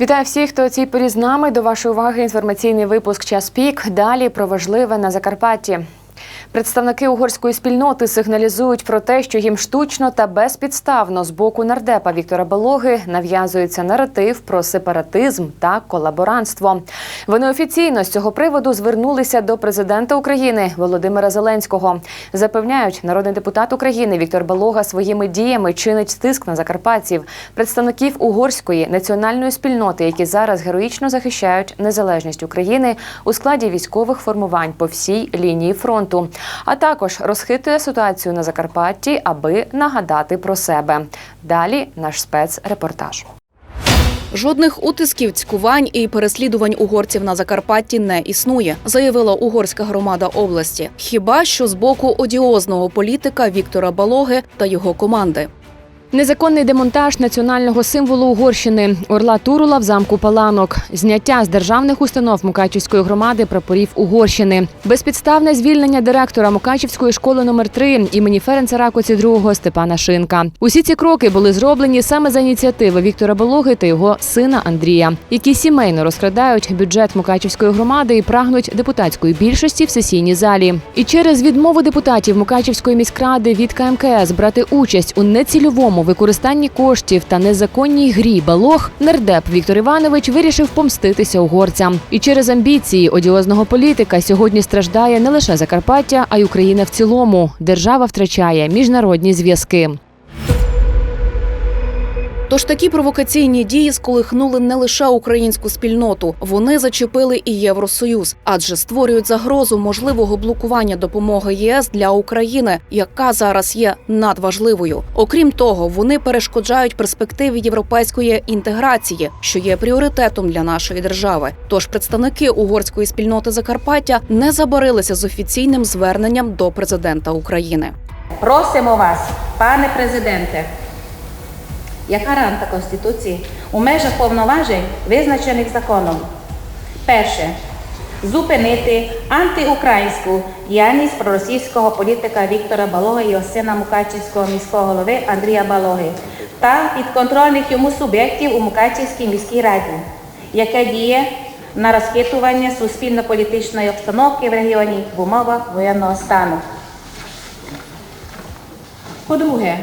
Вітаю всіх, хто цій порі з нами. До вашої уваги інформаційний випуск Час пік. Далі про важливе на Закарпатті. Представники угорської спільноти сигналізують про те, що їм штучно та безпідставно з боку нардепа Віктора Балоги нав'язується наратив про сепаратизм та колаборантство. Вони офіційно з цього приводу звернулися до президента України Володимира Зеленського. Запевняють, народний депутат України Віктор Балога своїми діями чинить тиск на закарпатців, представників угорської національної спільноти, які зараз героїчно захищають незалежність України у складі військових формувань по всій лінії фронту, а також розхитує ситуацію на Закарпатті, аби нагадати про себе. Далі наш спецрепортаж. Жодних утисків, цькувань і переслідувань угорців на Закарпатті не існує, заявила угорська громада області. Хіба що з боку одіозного політика Віктора Балоги та його команди. Незаконний демонтаж національного символу Угорщини Орла Турула в замку Паланок, зняття з державних установ Мукачівської громади прапорів Угорщини, безпідставне звільнення директора Мукачівської школи номер 3 імені Ференца Ракоці II Степана Шинка. Усі ці кроки були зроблені саме за ініціативи Віктора Балоги та його сина Андрія, які сімейно розкрадають бюджет Мукачівської громади і прагнуть депутатської більшості в сесійній залі. І через відмову депутатів Мукачівської міськради від КМКС брати участь у нецільовому використанні коштів та незаконній грі балог, нардеп Віктор Іванович вирішив помститися угорцям. І через амбіції одіозного політика сьогодні страждає не лише Закарпаття, а й Україна в цілому. Держава втрачає міжнародні зв'язки. Тож такі провокаційні дії сколихнули не лише українську спільноту, вони зачепили і Євросоюз, адже створюють загрозу можливого блокування допомоги ЄС для України, яка зараз є надважливою. Окрім того, вони перешкоджають перспективі європейської інтеграції, що є пріоритетом для нашої держави. Тож представники угорської спільноти Закарпаття не забарилися з офіційним зверненням до президента України. Просимо вас, пане президенте, як гаранта Конституції у межах повноважень, визначених законом. Перше. Зупинити антиукраїнську діяльність проросійського політика Віктора Балоги і його Мукачівського міського голови Андрія Балоги та підконтрольних йому суб'єктів у Мукачівській міській раді, яке діє на розхитування суспільно-політичної обстановки в регіоні в умовах воєнного стану. По-друге,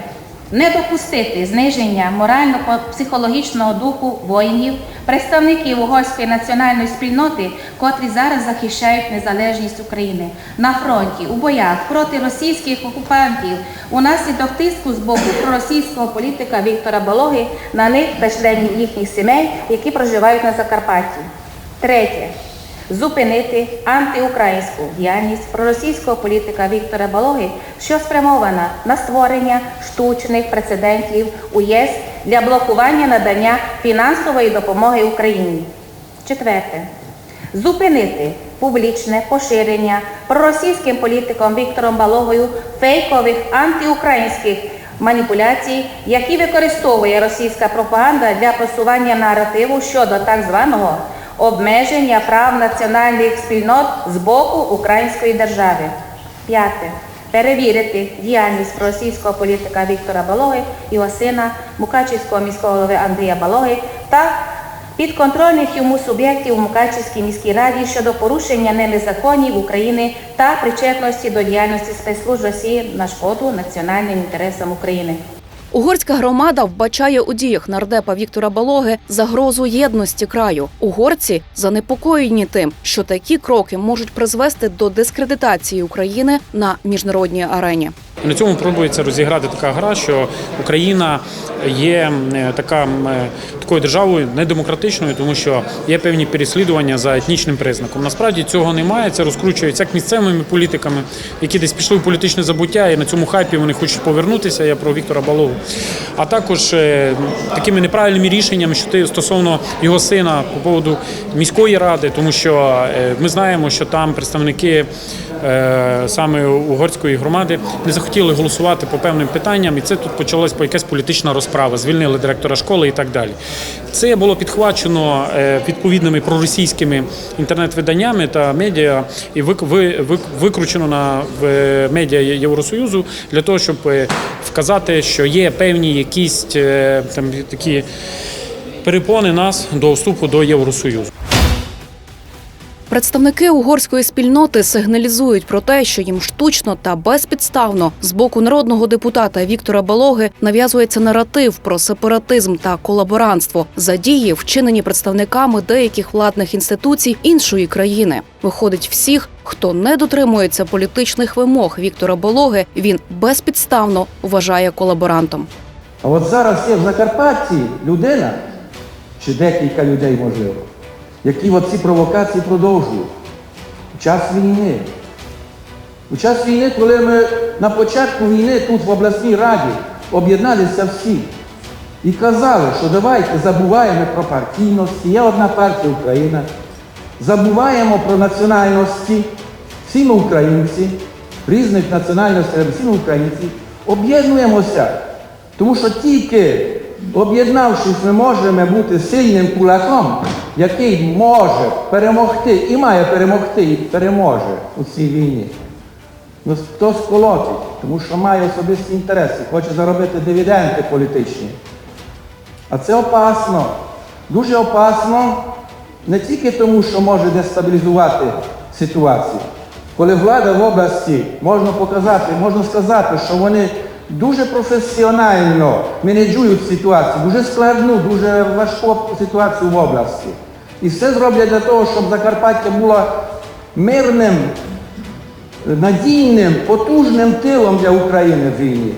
не допустити зниження морально-психологічного духу воїнів, представників угорської національної спільноти, котрі зараз захищають незалежність України на фронті, у боях проти російських окупантів, унаслідок тиску з боку проросійського політика Віктора Балоги на них та членів їхніх сімей, які проживають на Закарпатті. Третє зупинити антиукраїнську діяльність проросійського політика Віктора Балоги, що спрямована на створення штучних прецедентів у ЄС для блокування надання фінансової допомоги Україні. Четверте. Зупинити публічне поширення проросійським політиком Віктором Балогою фейкових антиукраїнських маніпуляцій, які використовує російська пропаганда для просування наративу щодо так званого обмеження прав національних спільнот з боку української держави. П'яте. Перевірити діяльність російського політика Віктора Балоги, його сина, Мукачівського міського голови Андрія Балоги та підконтрольних йому суб'єктів у Мукачівській міській раді щодо порушення ними законів України та причетності до діяльності спецслужб Росії на шкоду національним інтересам України. Угорська громада вбачає у діях нардепа Віктора Балоги загрозу єдності краю. Угорці занепокоєні тим, що такі кроки можуть призвести до дискредитації України на міжнародній арені. На цьому пробується розіграти така гра, що Україна є е, така е, такою державою недемократичною, тому що є певні переслідування за етнічним признаком. Насправді цього немає. Це розкручується як місцевими політиками, які десь пішли в політичне забуття, і на цьому хайпі вони хочуть повернутися. Я про Віктора Балову. А також е, такими неправильними рішеннями, що ти стосовно його сина по поводу міської ради, тому що е, ми знаємо, що там представники е, саме угорської громади не захотіли голосувати по певним питанням, і це тут почалась якась політична розправа. Звільнили директора школи і так далі. Це було підхвачено е, відповідними проросійськими інтернет-виданнями та медіа і вик- викручено на е, медіа Євросоюзу для того, щоб е, вказати, що є певні якісь там такі перепони нас до вступу до Євросоюзу. Представники угорської спільноти сигналізують про те, що їм штучно та безпідставно з боку народного депутата Віктора Балоги нав'язується наратив про сепаратизм та колаборантство за дії, вчинені представниками деяких владних інституцій іншої країни. Виходить, всіх, хто не дотримується політичних вимог Віктора Балоги, він безпідставно вважає колаборантом. А от зараз є в Закарпатті людина, чи декілька людей, можливо, які ці провокації продовжують. У час війни. У час війни, коли ми на початку війни тут в обласній раді об'єдналися всі і казали, що давайте забуваємо про партійності, є одна партія Україна, забуваємо про національності, всі ми українці, різних національностей, всі ми українці, об'єднуємося. Тому що тільки об'єднавшись, ми можемо бути сильним кулаком, який може перемогти і має перемогти, і переможе у цій війні. Ну, хтось колотить, тому що має особисті інтереси, хоче заробити дивіденди політичні. А це опасно. Дуже опасно не тільки тому, що може дестабілізувати ситуацію. Коли влада в області можна показати, можна сказати, що вони дуже професіонально менеджують ситуацію, дуже складну, дуже важку ситуацію в області. І все зроблять для того, щоб Закарпаття було мирним, надійним, потужним тилом для України в війні.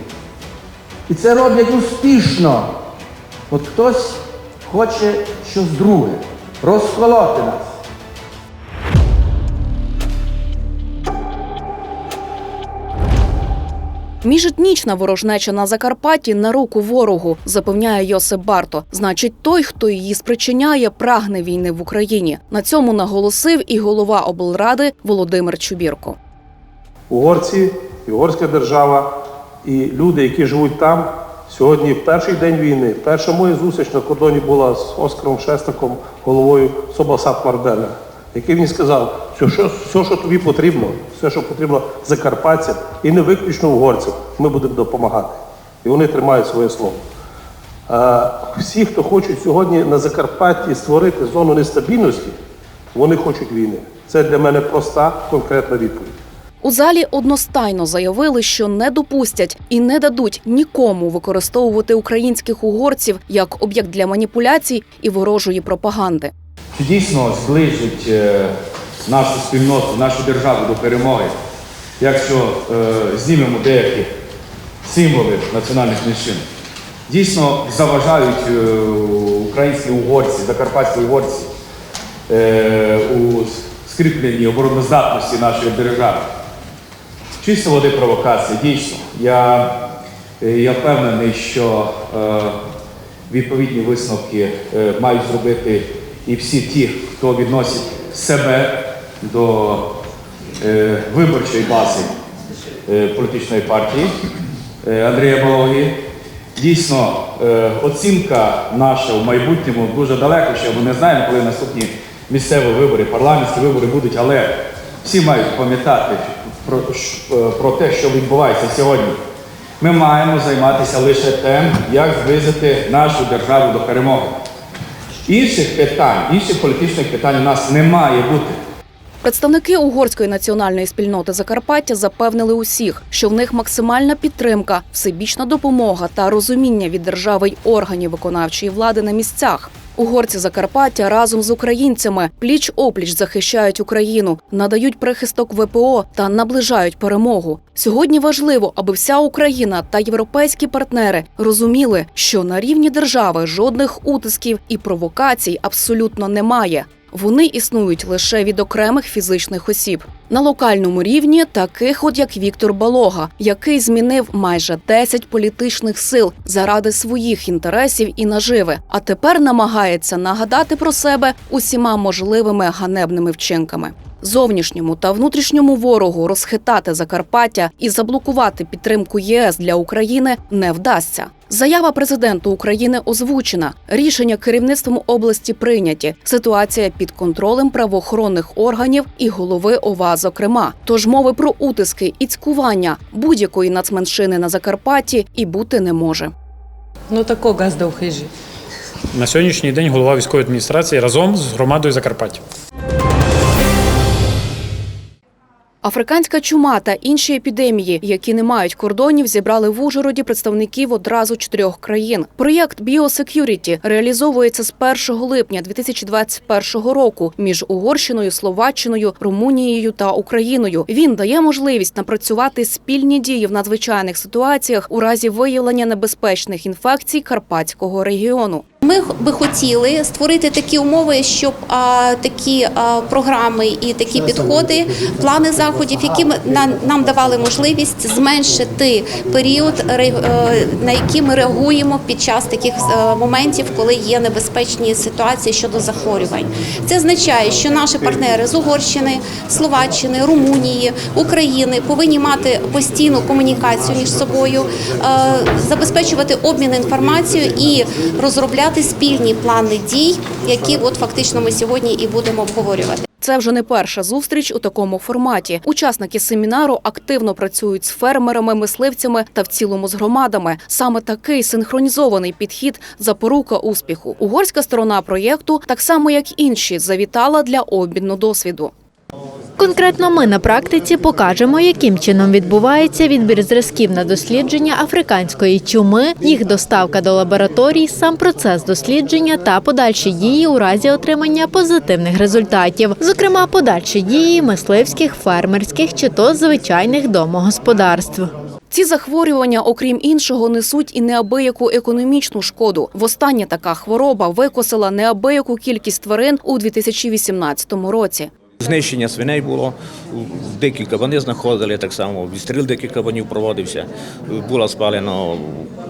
І це роблять успішно. От хтось хоче щось друге, розколоти нас. Міжетнічна ворожнеча на Закарпатті на руку ворогу, запевняє Йосип Барто. Значить, той, хто її спричиняє, прагне війни в Україні. На цьому наголосив і голова облради Володимир Чубірко. угорці, угорська держава, і люди, які живуть там. Сьогодні, перший день війни, перша моя зустріч на кордоні була з Оскаром Шестаком, головою Собасап Марделя, який мені сказав, що все, все, що тобі потрібно, все, що потрібно закарпатцям, і не виключно угорцям, ми будемо допомагати. І вони тримають своє слово. А всі, хто хочуть сьогодні на Закарпатті створити зону нестабільності, вони хочуть війни. Це для мене проста, конкретна відповідь. У залі одностайно заявили, що не допустять і не дадуть нікому використовувати українських угорців як об'єкт для маніпуляцій і ворожої пропаганди. Дійсно зближить е, нашу спільноту, нашу державу до перемоги, якщо е, знімемо деякі символи національних меншин? Дійсно заважають е, українські угорці, закарпатські угорці у скріпленні обороноздатності нашої держави. Чисто води провокації, дійсно. Я, я впевнений, що е, відповідні висновки е, мають зробити і всі ті, хто відносить себе до е, виборчої бази е, політичної партії е, Андрія Балоги. Дійсно, е, оцінка наша в майбутньому дуже далеко, ще ми не знаємо, коли наступні місцеві вибори, парламентські вибори будуть, але всі мають пам'ятати про, е, про те, що відбувається сьогодні. Ми маємо займатися лише тим, як зблизити нашу державу до перемоги. Інших питань, інших політичних питань у нас не має бути. Представники угорської національної спільноти Закарпаття запевнили усіх, що в них максимальна підтримка, всебічна допомога та розуміння від держави й органів виконавчої влади на місцях. Угорці Закарпаття разом з українцями пліч опліч захищають Україну, надають прихисток ВПО та наближають перемогу. Сьогодні важливо, аби вся Україна та європейські партнери розуміли, що на рівні держави жодних утисків і провокацій абсолютно немає. Вони існують лише від окремих фізичних осіб на локальному рівні, таких от як Віктор Балога, який змінив майже 10 політичних сил заради своїх інтересів і наживи, а тепер намагається нагадати про себе усіма можливими ганебними вчинками. Зовнішньому та внутрішньому ворогу розхитати Закарпаття і заблокувати підтримку ЄС для України не вдасться. Заява президенту України озвучена. Рішення керівництвом області прийняті. Ситуація під контролем правоохоронних органів і голови ОВА, зокрема. Тож мови про утиски і цькування будь-якої нацменшини на Закарпатті і бути не може. Ну тако газда в хижі. на сьогоднішній день голова військової адміністрації разом з громадою Закарпаття. Африканська чума та інші епідемії, які не мають кордонів, зібрали в Ужгороді представників одразу чотирьох країн. Проєкт Біосекюріті реалізовується з 1 липня 2021 року між Угорщиною, Словаччиною, Румунією та Україною. Він дає можливість напрацювати спільні дії в надзвичайних ситуаціях у разі виявлення небезпечних інфекцій Карпатського регіону. Ми би хотіли створити такі умови, щоб а, такі а, програми і такі підходи, плани заходів, які на- нам давали можливість зменшити період, е, на який ми реагуємо під час таких е, моментів, коли є небезпечні ситуації щодо захворювань. Це означає, що наші партнери з Угорщини, Словаччини, Румунії, України повинні мати постійну комунікацію між собою, е, забезпечувати обмін інформацією і розробляти спільні плани дій, які от фактично ми сьогодні і будемо обговорювати. Це вже не перша зустріч у такому форматі. Учасники семінару активно працюють з фермерами, мисливцями та в цілому з громадами. Саме такий синхронізований підхід запорука успіху. Угорська сторона проєкту, так само як інші, завітала для обміну досвіду. Конкретно ми на практиці покажемо, яким чином відбувається відбір зразків на дослідження африканської чуми, їх доставка до лабораторій, сам процес дослідження та подальші дії у разі отримання позитивних результатів, зокрема подальші дії мисливських, фермерських чи то звичайних домогосподарств. Ці захворювання, окрім іншого, несуть і неабияку економічну шкоду. Востаннє така хвороба викосила неабияку кількість тварин у 2018 році. Знищення свиней було, дикі кабани знаходили, так само відстріл диких кабанів проводився. Було спалено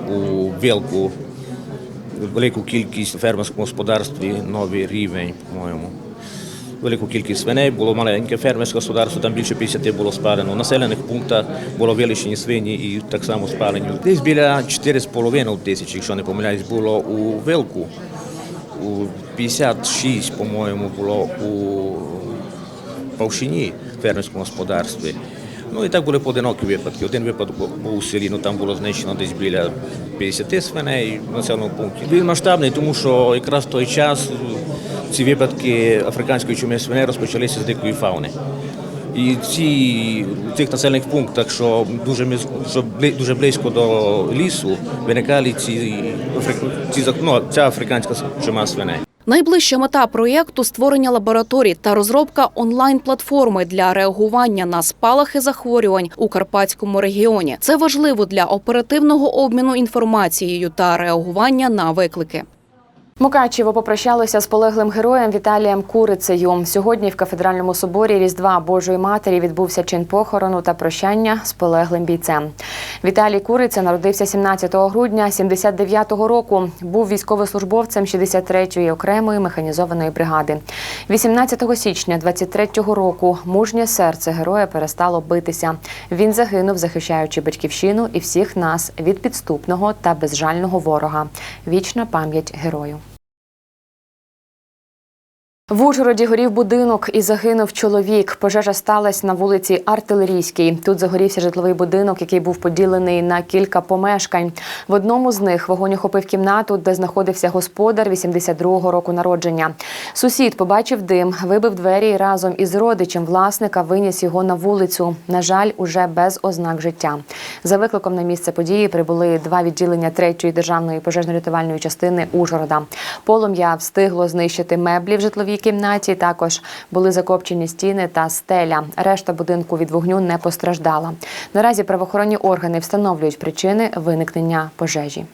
у вілку велику кількість в фермерському господарстві, новий рівень, по-моєму. Велику кількість свиней, було маленьке фермерське господарство, там більше 50 було спалено. У населених пунктах було вилучені свині і так само спалені. Десь біля 4,5 тисяч, якщо не помиляюсь, було у вилку. У 56, по-моєму, було у Павшині в фермерському господарстві. Ну і так були поодинокі випадки. Один випадок був у селі, ну там було знищено десь біля 50 свиней в населеному пункті. Він масштабний, тому що якраз в той час ці випадки африканської чуми свиней розпочалися з дикої фауни. І ці в цих населених пунктах, що дуже що дуже близько до лісу, виникали ці, ці ну, ця африканська чума свиней. Найближча мета проєкту створення лабораторій та розробка онлайн-платформи для реагування на спалахи захворювань у Карпатському регіоні. Це важливо для оперативного обміну інформацією та реагування на виклики. Мукачево попрощалося з полеглим героєм Віталієм Курицею. Сьогодні в кафедральному соборі Різдва Божої Матері відбувся чин похорону та прощання з полеглим бійцем. Віталій Куриця народився 17 грудня 79-го року. Був військовослужбовцем 63-ї окремої механізованої бригади. 18 січня 23-го року мужнє серце героя перестало битися. Він загинув, захищаючи батьківщину і всіх нас від підступного та безжального ворога. Вічна пам'ять герою. В Ужгороді горів будинок і загинув чоловік. Пожежа сталася на вулиці Артилерійській. Тут загорівся житловий будинок, який був поділений на кілька помешкань. В одному з них вогонь охопив кімнату, де знаходився господар 82-го року народження. Сусід побачив дим, вибив двері і разом із родичем власника виніс його на вулицю. На жаль, уже без ознак життя. За викликом на місце події прибули два відділення третьої державної пожежно-рятувальної частини Ужгорода. Полум'я встигло знищити меблі в житловій кімнаті. Також були закопчені стіни та стеля. Решта будинку від вогню не постраждала. Наразі правоохоронні органи встановлюють причини виникнення пожежі.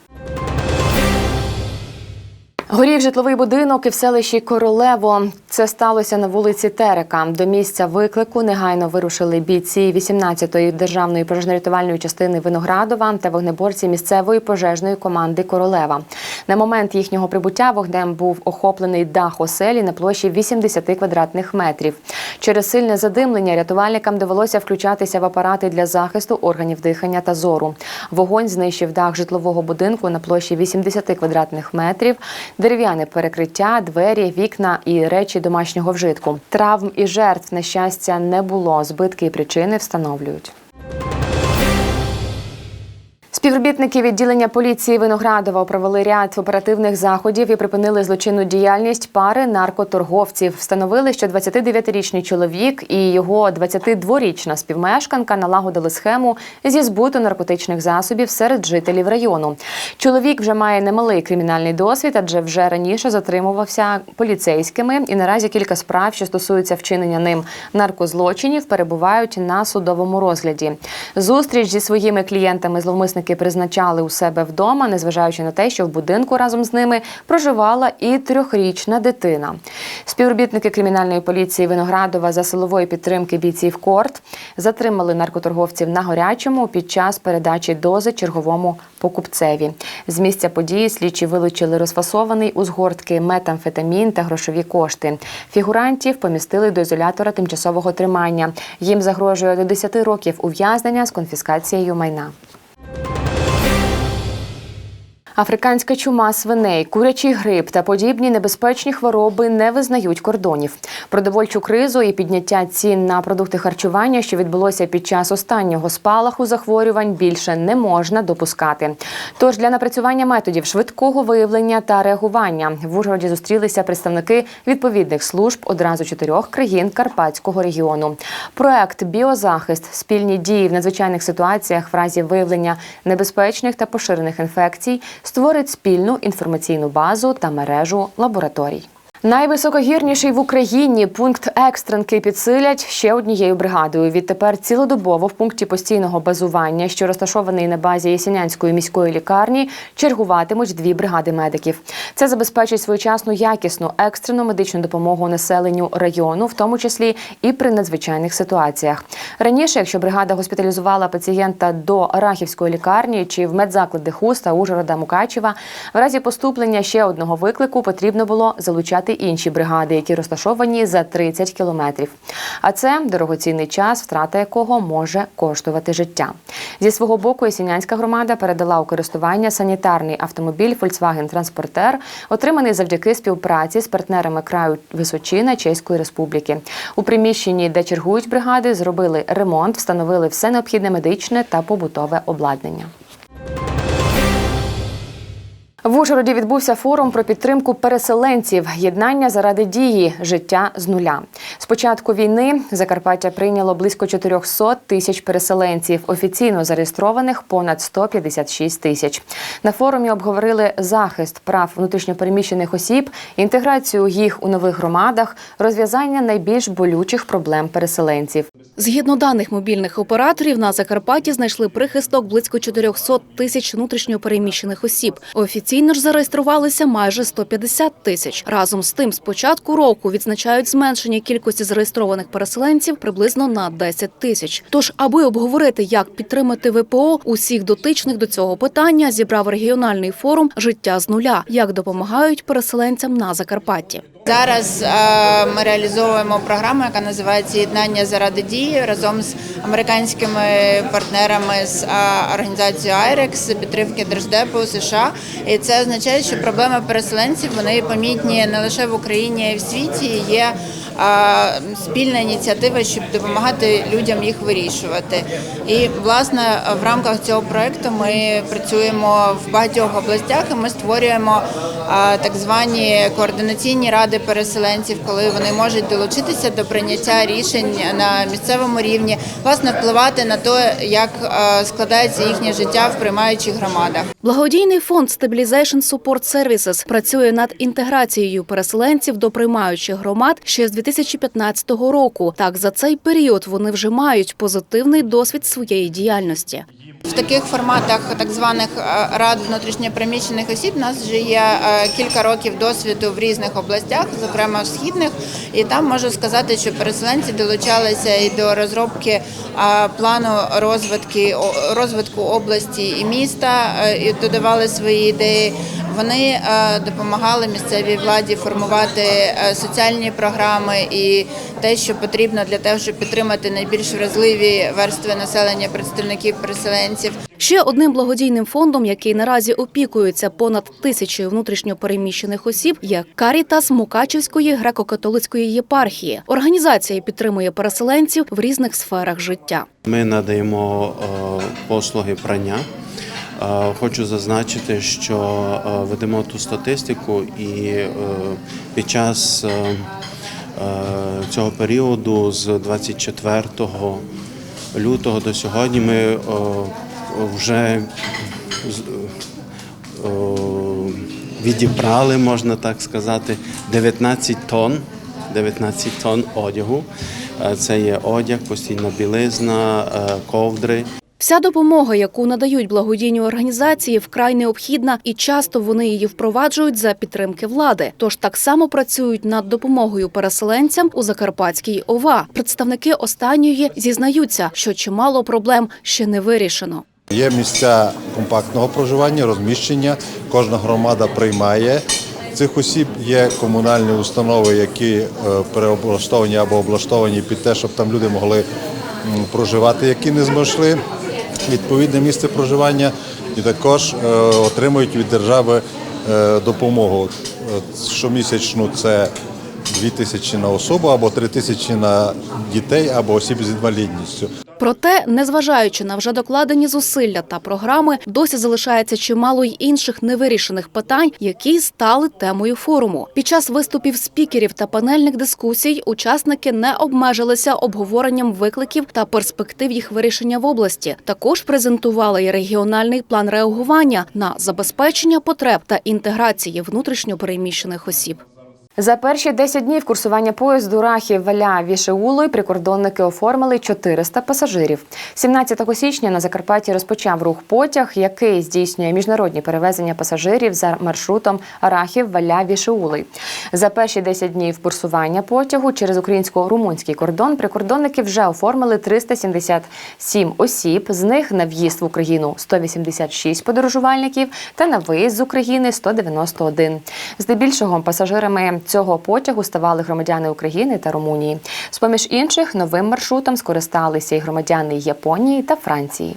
Горів житловий будинок і в селищі Королево. Це сталося на вулиці Терека. До місця виклику негайно вирушили бійці 18-ї державної пожежно-рятувальної частини Виноградова та вогнеборці місцевої пожежної команди Королева. На момент їхнього прибуття вогнем був охоплений дах оселі на площі 80 квадратних метрів. Через сильне задимлення рятувальникам довелося включатися в апарати для захисту органів дихання та зору. Вогонь знищив дах житлового будинку на площі 80 квадратних метрів, дерев'яне перекриття, двері, вікна і речі домашнього вжитку. Травм і жертв нещастя не було. Збитки і причини встановлюють. Співробітники відділення поліції Виноградова провели ряд оперативних заходів і припинили злочинну діяльність пари наркоторговців. Встановили, що 29-річний чоловік і його 22-річна співмешканка налагодили схему зі збуту наркотичних засобів серед жителів району. Чоловік вже має немалий кримінальний досвід, адже вже раніше затримувався поліцейськими. І наразі кілька справ, що стосуються вчинення ним наркозлочинів, перебувають на судовому розгляді. Зустріч зі своїми клієнтами зловмисники призначали у себе вдома, незважаючи на те, що в будинку разом з ними проживала і трьохрічна дитина. Співробітники кримінальної поліції Виноградова за силової підтримки бійців Корт затримали наркоторговців на горячому під час передачі дози черговому покупцеві. З місця події слідчі вилучили розфасований у згортки метамфетамін та грошові кошти. Фігурантів помістили до ізолятора тимчасового тримання. Їм загрожує до 10 років ув'язнення з конфіскацією майна. you Африканська чума свиней, курячий грип та подібні небезпечні хвороби не визнають кордонів. Продовольчу кризу і підняття цін на продукти харчування, що відбулося під час останнього спалаху захворювань, більше не можна допускати. Тож для напрацювання методів швидкого виявлення та реагування в Ужгороді зустрілися представники відповідних служб одразу чотирьох країн Карпатського регіону. Проект Біозахист спільні дії в надзвичайних ситуаціях в разі виявлення небезпечних та поширених інфекцій створить спільну інформаційну базу та мережу лабораторій. Найвисокогірніший в Україні пункт екстренки підсилять ще однією бригадою. Відтепер цілодобово в пункті постійного базування, що розташований на базі Ясінянської міської лікарні, чергуватимуть дві бригади медиків. Це забезпечить своєчасну якісну екстрену медичну допомогу населенню району, в тому числі і при надзвичайних ситуаціях. Раніше, якщо бригада госпіталізувала пацієнта до Рахівської лікарні чи в медзаклади Хуста, Ужгорода, Мукачева, в разі поступлення ще одного виклику потрібно було залучати інші бригади, які розташовані за 30 кілометрів. А це дорогоцінний час, втрата якого може коштувати життя. Зі свого боку, Ясінянська громада передала у користування санітарний автомобіль Volkswagen Транспортер, отриманий завдяки співпраці з партнерами краю Височина Чеської Республіки. У приміщенні, де чергують бригади, зробили ремонт, встановили все необхідне медичне та побутове обладнання. В Ужгороді відбувся форум про підтримку переселенців, єднання заради дії, життя з нуля. З початку війни Закарпаття прийняло близько 400 тисяч переселенців, офіційно зареєстрованих понад 156 тисяч. На форумі обговорили захист прав внутрішньопереміщених осіб, інтеграцію їх у нових громадах, розв'язання найбільш болючих проблем переселенців. Згідно даних мобільних операторів, на Закарпатті знайшли прихисток близько 400 тисяч внутрішньопереміщених осіб. Офіційно ж зареєструвалися майже 150 тисяч. Разом з тим, з початку року відзначають зменшення кількості зареєстрованих переселенців приблизно на 10 тисяч. Тож, аби обговорити, як підтримати ВПО, усіх дотичних до цього питання зібрав регіональний форум Життя з нуля, як допомагають переселенцям на Закарпатті. Зараз е, ми реалізовуємо програму, яка називається Єднання заради дії разом з американськими партнерами з е, організацією IREX, з підтримки Держдепу США. І це означає, що проблеми переселенців вони помітні не лише в Україні, а й в світі. Є е, спільна ініціатива, щоб допомагати людям їх вирішувати. І власне в рамках цього проекту ми працюємо в багатьох областях. і Ми створюємо так звані координаційні ради переселенців, коли вони можуть долучитися до прийняття рішень на місцевому рівні, власне, впливати на те, як е, складається їхнє життя в приймаючих громадах. Благодійний фонд Stabilization Support Services працює над інтеграцією переселенців до приймаючих громад ще з 2015 року. Так, за цей період вони вже мають позитивний досвід своєї діяльності. В таких форматах так званих е, рад внутрішньопереміщених осіб у нас вже є е, кілька років досвіду в різних областях, зокрема в східних, і там можу сказати, що переселенці долучалися і до розробки е, плану розвитки розвитку області і міста, і додавали свої ідеї. Вони допомагали місцевій владі формувати соціальні програми і те, що потрібно для того, щоб підтримати найбільш вразливі верстви населення представників переселенців. Ще одним благодійним фондом, який наразі опікується понад тисячою внутрішньопереміщених осіб, є Карітас Мукачівської греко-католицької єпархії. Організація підтримує переселенців в різних сферах життя. Ми надаємо е, послуги прання, Е, Хочу зазначити, що е, ведемо ту статистику, і під час цього періоду з 24 лютого до сьогодні ми е, вже з- е, відібрали, можна так сказати, 19 тонн, 19 тонн одягу. Е, Це є одяг, постійна білизна, е, ковдри. Вся допомога, яку надають благодійні організації, вкрай необхідна, і часто вони її впроваджують за підтримки влади. Тож так само працюють над допомогою переселенцям у Закарпатській ОВА. Представники останньої зізнаються, що чимало проблем ще не вирішено. Є місця компактного проживання, розміщення. Кожна громада приймає цих осіб. Є комунальні установи, які е, переоблаштовані або облаштовані під те, щоб там люди могли проживати, які не знайшли відповідне місце проживання, і також е, отримують від держави е, допомогу. Щомісячну це 2 тисячі на особу або 3 тисячі на дітей або осіб з інвалідністю. Проте, незважаючи на вже докладені зусилля та програми, досі залишається чимало й інших невирішених питань, які стали темою форуму. Під час виступів спікерів та панельних дискусій учасники не обмежилися обговоренням викликів та перспектив їх вирішення в області. Також презентували й регіональний план реагування на забезпечення потреб та інтеграції внутрішньо переміщених осіб. За перші 10 днів курсування поїзду Рахів Валя Вішеулой прикордонники оформили 400 пасажирів. 17 січня на Закарпатті розпочав рух потяг, який здійснює міжнародні перевезення пасажирів за маршрутом Рахів Валя Вішеулой. За перші 10 днів курсування потягу через українсько-румунський кордон прикордонники вже оформили 377 осіб. З них на в'їзд в Україну 186 подорожувальників та на виїзд з України 191. Здебільшого пасажирами цього потягу ставали громадяни України та Румунії. З поміж інших новим маршрутом скористалися й громадяни Японії та Франції.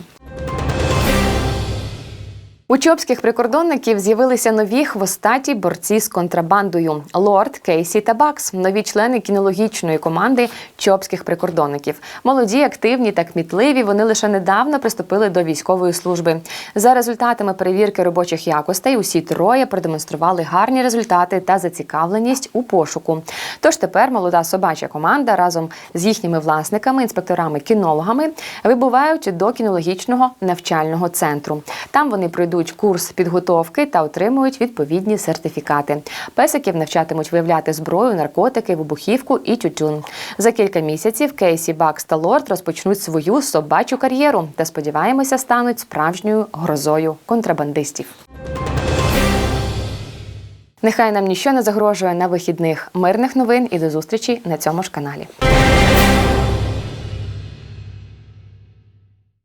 У чопських прикордонників з'явилися нові хвостаті борці з контрабандою Лорд, Кейсі та Бакс, нові члени кінологічної команди чопських прикордонників. Молоді, активні та кмітливі. Вони лише недавно приступили до військової служби. За результатами перевірки робочих якостей усі троє продемонстрували гарні результати та зацікавленість у пошуку. Тож тепер молода собача команда разом з їхніми власниками, інспекторами-кінологами вибувають до кінологічного навчального центру. Там вони пройдуть курс підготовки та отримують відповідні сертифікати. Песиків навчатимуть виявляти зброю, наркотики, вибухівку і тютюн. За кілька місяців Кейсі, Бакс та Лорд розпочнуть свою собачу кар'єру та сподіваємося, стануть справжньою грозою контрабандистів. Нехай нам ніщо не загрожує на вихідних мирних новин і до зустрічі на цьому ж каналі.